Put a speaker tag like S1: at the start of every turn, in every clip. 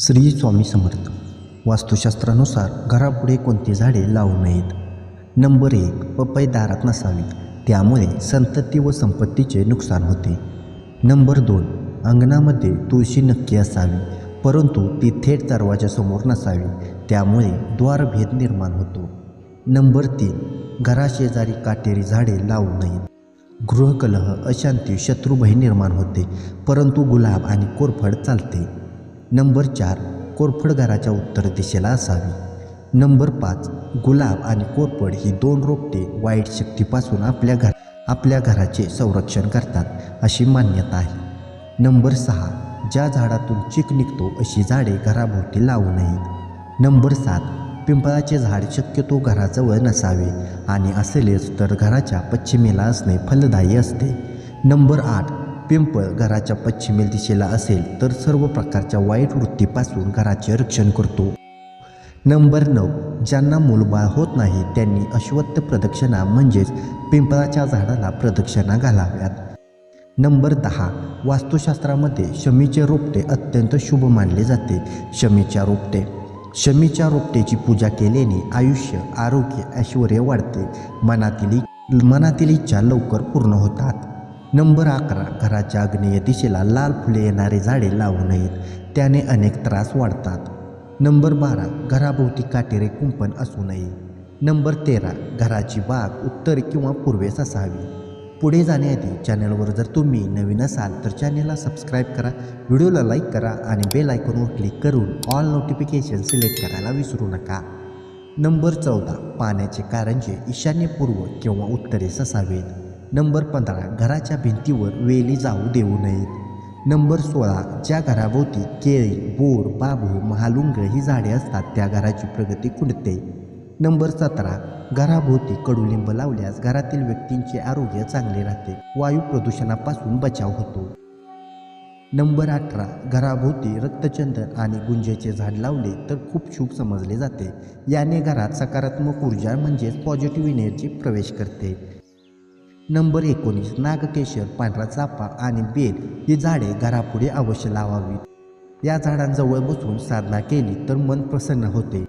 S1: श्री स्वामी समर्थ. वास्तुशास्त्रानुसार घरापुढे कोणती झाडे लावू नयेत? नंबर एक पपई दारात नसावी त्यामुळे संतती व संपत्तीचे नुकसान होते. नंबर दोन अंगणामध्ये तुळशी नक्की असावी परंतु ती थेट दरवाजासमोर नसावी त्यामुळे द्वारभेद निर्माण होतो. नंबर तीन घराशेजारी काटेरी झाडे लावू नयेत. गृहकलह अशांती शत्रुभय निर्माण होते परंतु गुलाब आणि कोरफड चालते. नंबर चार कोरफड घराच्या उत्तर दिशेला असावी. नंबर पाच गुलाब आणि कोरफड ही दोन रोपटे वाईट शक्तीपासून आपल्या घर आपल्या घराचे संरक्षण करतात अशी मान्यता आहे. नंबर सहा ज्या झाडातून चीक निघतो अशी झाडे घराभोवती लावू नयेत नंबर सात पिंपळाचे झाड शक्यतो घराजवळ नसावे आणि असेलच तर घराच्या पश्चिमेला असणे फलदायी असते. नंबर आठ पिंपळ घराच्या पश्चिमेल दिशेला असेल तर सर्व प्रकारच्या वाईट वृत्तीपासून घराचे रक्षण करतो. नंबर नऊ. ज्यांना मूलबाळ होत नाही त्यांनी अश्वत्थ प्रदक्षिणा म्हणजेच पिंपळाच्या झाडाला प्रदक्षिणा घालाव्यात. नंबर दहा. वास्तुशास्त्रामध्ये शमीचे रोपटे अत्यंत शुभ मानले जाते. शमीच्या रोपटे. शमीच्या रोपटेची पूजा केल्याने आयुष्य आरोग्य ऐश्वर वाढते. मनातील मनातील इच्छा लवकर पूर्ण होतात. नंबर अकरा घराच्या आग्नेय दिशेला लाल फुले येणारे झाडे लावू नयेत. त्याने अनेक त्रास वाढतात. नंबर बारा घराभोवती काटेरे कुंपण असू नये. नंबर तेरा घराची बाग उत्तर किंवा पूर्वेस असावी पुढे जाण्याआधी चॅनलवर जर तुम्ही नवीन असाल तर चॅनलला सबस्क्राईब करा व्हिडिओला लाईक करा आणि बेल आयकॉनवर क्लिक करून ऑल नोटिफिकेशन सिलेक्ट करायला विसरू नका. नंबर चौदा पाण्याचे कारंजे ईशान्यपूर्व किंवा उत्तरेस असावेत नंबर पंधरा घराच्या भिंतीवर वेली जाऊ देऊ नयेत. नंबर सोळा ज्या घराभोवती केळी बोर बाबू महालुंग ही झाडे असतात त्या घराची प्रगती खुंटते. नंबर सतरा घराभोवती कडुलिंब लावल्यास घरातील व्यक्तींचे आरोग्य चांगले राहते. वायू प्रदूषणापासून बचाव होतो. नंबर अठरा घराभोवती रक्तचंदन आणि गुंजेचे झाड लावले तर खूप शुभ समजले जाते. याने घरात सकारात्मक ऊर्जा म्हणजेच पॉझिटिव्ह एनर्जी प्रवेश करते. नंबर एकोणीस नागकेशर पांढरा चाफा आणि बेल ही झाडे घरापुढे अवश्य लावावीत या झाडांजवळ बसून साधना केली तर मन प्रसन्न होते.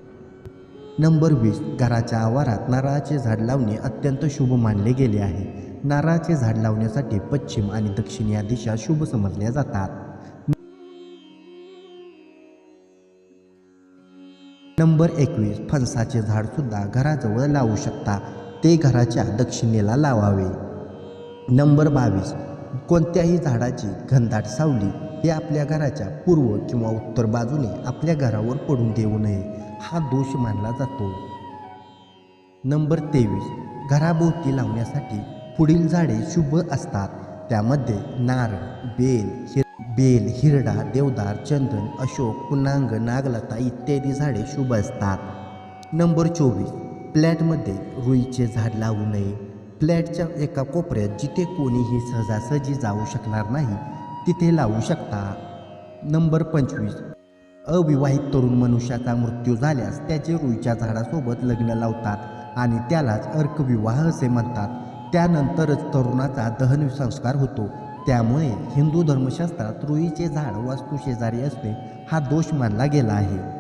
S1: नंबर वीस घराच्या आवारात नारळाचे झाड लावणे अत्यंत शुभ मानले गेले आहे. नारळाचे झाड लावण्यासाठी पश्चिम आणि दक्षिण या दिशा शुभ समजल्या जातात. नंबर एकवीस फणसाचे झाड सुद्धा घराजवळ लावू शकता. ते घराच्या दक्षिणेला लावावे. नंबर बावीस. कोणत्याही झाडाची घनदाट सावली ही आपल्या घराच्या पूर्व किंवा उत्तर बाजूने आपल्या घरावर पडून देऊ नये. हा दोष मानला जातो. नंबर तेवीस. घराभोवती लावण्यासाठी पुढील झाडे शुभ असतात. त्यामध्ये नारळ बेल हिर बेल हिरडा देवदार चंदन अशोक पुनांग नागलता इत्यादी झाडे शुभ असतात. नंबर चोवीस. फ्लॅटमध्ये रुईचे झाड लावू नये. फ्लॅटच्या एका कोपऱ्यात जिथे कोणीही सहजासहजी जाऊ शकणार नाही तिथे लावू शकता. नंबर पंचवीस. अविवाहित तरुण मनुष्याचा मृत्यू झाल्यास त्याचे रुईच्या झाडासोबत लग्न लावतात आणि त्यालाच अर्कविवाह असे म्हणतात. त्यानंतरच तरुणाचा दहन संस्कार होतो. त्यामुळे हिंदू धर्मशास्त्रात रुईचे झाड वास्तुशेजारी असणे हा दोष मानला गेला आहे.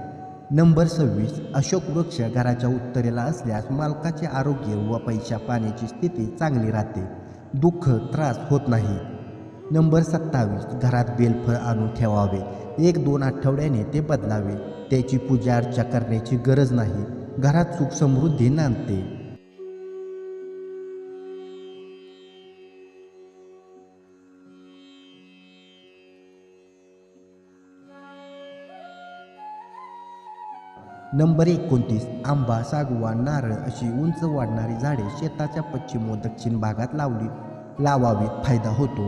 S1: नंबर सव्वीस अशोक वृक्ष घराच्या उत्तरेला असल्यास मालकाचे आरोग्य व पैशा पाण्याची स्थिती चांगली राहते. दुःख त्रास होत नाही. नंबर सत्तावीस घरात बेलफळ आणून ठेवावे. एक दोन आठवड्याने ते बदलावे. त्याची पूजा अर्चा करण्याची गरज नाही. घरात सुख समृद्धी नांदते. नंबर एकोणतीस आंबा सागवा नारळ अशी उंच वाढणारी झाडे शेताच्या पश्चिम व दक्षिण भागात लावली लावावीत फायदा होतो.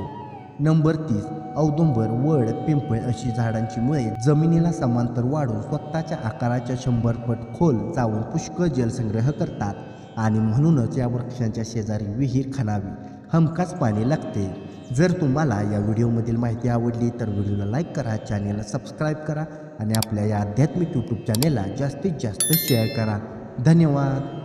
S1: नंबर तीस औदुंबर वड पिंपळ अशी झाडांची मुळे जमिनीला समांतर वाढून स्वतःच्या आकाराच्या शंभर पट खोल जाऊन पुष्कळ जलसंग्रह करतात आणि म्हणूनच या वृक्षांच्या शेजारी विहीर खणावी हमखास पाणी लागते. जर तुम्हाला या व्हिडिओमधील माहिती आवडली तर व्हिडिओला लाईक करा चॅनेलला सबस्क्राईब करा आणि आपल्या या आध्यात्मिक यूट्यूब चॅनेलला जास्तीत जास्त शेअर करा. धन्यवाद.